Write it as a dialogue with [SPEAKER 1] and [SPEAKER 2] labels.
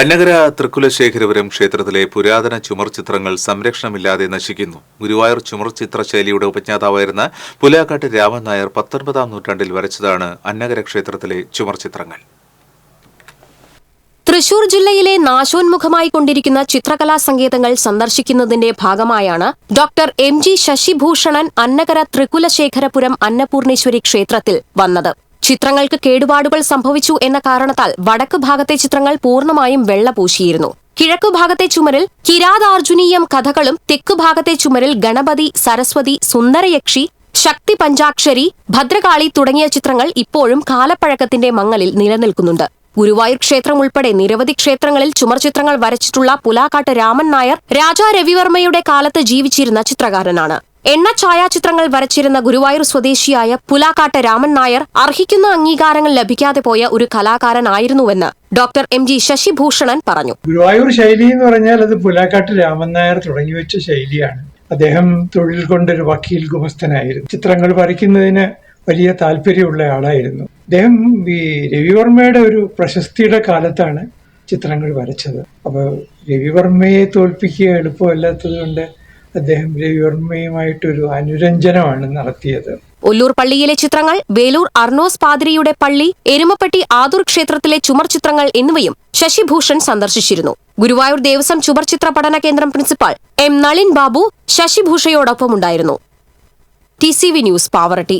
[SPEAKER 1] അന്നകര തൃക്കുലശേഖരപുരം ക്ഷേത്രത്തിലെ പുരാതന ചുമർ ചിത്രങ്ങൾ സംരക്ഷണമില്ലാതെ നശിക്കുന്നു. ഗുരുവായൂർ ചുമർ ചിത്രശൈലിയുടെ ഉപജ്ഞാതാവായിരുന്ന പുലാക്കാട്ട് രാമൻ നായർ പത്തൊൻപതാം നൂറ്റാണ്ടിൽ വരച്ചതാണ് അന്നകര ക്ഷേത്രത്തിലെ ചുമർ ചിത്രങ്ങൾ.
[SPEAKER 2] തൃശൂർ ജില്ലയിലെ നാശോന്മുഖമായി കൊണ്ടിരിക്കുന്ന ചിത്രകലാ സങ്കേതങ്ങൾ സന്ദർശിക്കുന്നതിന്റെ ഭാഗമായാണ് doctor M G Sasibhushanan Annakara Thrikulasekharapuram Annapurneshwari ക്ഷേത്രത്തിൽ വന്നത്. ചിത്രങ്ങൾക്ക് കേടുപാടുകൾ സംഭവിച്ചു എന്ന കാരണത്താൽ വടക്ക് ഭാഗത്തെ ചിത്രങ്ങൾ പൂർണമായും വെള്ള പൂശിയിരുന്നു കിഴക്കു ഭാഗത്തെ ചുമരിൽ കിരാതാർജുനീയം കഥകളും തെക്കു ഭാഗത്തെ ചുമരിൽ ഗണപതി സരസ്വതി സുന്ദരയക്ഷി ശക്തി പഞ്ചാക്ഷരി ഭദ്രകാളി തുടങ്ങിയ ചിത്രങ്ങൾ ഇപ്പോഴും കാലപ്പഴക്കത്തിന്റെ മങ്ങലിൽ നിലനിൽക്കുന്നുണ്ട്. ഗുരുവായൂർ ക്ഷേത്രം ഉൾപ്പെടെ നിരവധി ക്ഷേത്രങ്ങളിൽ ചുമർ ചിത്രങ്ങൾ വരച്ചിട്ടുള്ള പുലാക്കാട്ട് രാമൻ നായർ രാജാ രവിവർമ്മയുടെ കാലത്ത് ജീവിച്ചിരുന്ന ചിത്രകാരനാണ്. എണ്ണ ഛായാചിത്രങ്ങൾ വരച്ചിരുന്ന ഗുരുവായൂർ സ്വദേശിയായ പുലാക്കാട്ട് രാമൻ നായർ അർഹിക്കുന്ന അംഗീകാരങ്ങൾ ലഭിക്കാതെ പോയ ഒരു കലാകാരനായിരുന്നുവെന്ന് ഡോക്ടർ എം ജി ശശിഭൂഷണൻ പറഞ്ഞു.
[SPEAKER 3] ഗുരുവായൂർ ശൈലി എന്ന് പറഞ്ഞാൽ അത് പുലാക്കാട്ട് രാമൻ നായർ തുടങ്ങി വെച്ച ശൈലിയാണ്. അദ്ദേഹം തൊഴിൽ കൊണ്ടൊരു വക്കീൽ ഗുമസ്തനായിരുന്നു ചിത്രങ്ങൾ വരയ്ക്കുന്നതിന് വലിയ താല്പര്യമുള്ള ആളായിരുന്നു. അദ്ദേഹം ഈ രവിവർമ്മയുടെ ഒരു പ്രശസ്തിയുടെ കാലത്താണ് ചിത്രങ്ങൾ വരച്ചത്. അപ്പോൾ രവിവർമ്മയെ തോൽപ്പിക്കുക എളുപ്പമല്ലാത്തത് കൊണ്ട് അദ്ദേഹം രവിവർമ്മയുമായിട്ടൊരു അനുരഞ്ജനമാണ് നടത്തിയത്.
[SPEAKER 2] ഒല്ലൂർ പള്ളിയിലെ ചിത്രങ്ങൾ വേലൂർ അർണോസ് പാതിരിയുടെ പള്ളി എരുമപ്പെട്ടി ആദൂർ ക്ഷേത്രത്തിലെ ചുമർ ചിത്രങ്ങൾ എന്നിവയും ശശിഭൂഷൺ സന്ദർശിച്ചിരുന്നു. ഗുരുവായൂർ ദേവസ്വം ചുമർ ചിത്ര പഠന കേന്ദ്രം principal M Nalin Babu ശശിഭൂഷയോടൊപ്പമുണ്ടായിരുന്നു. T C V news Pavaratty.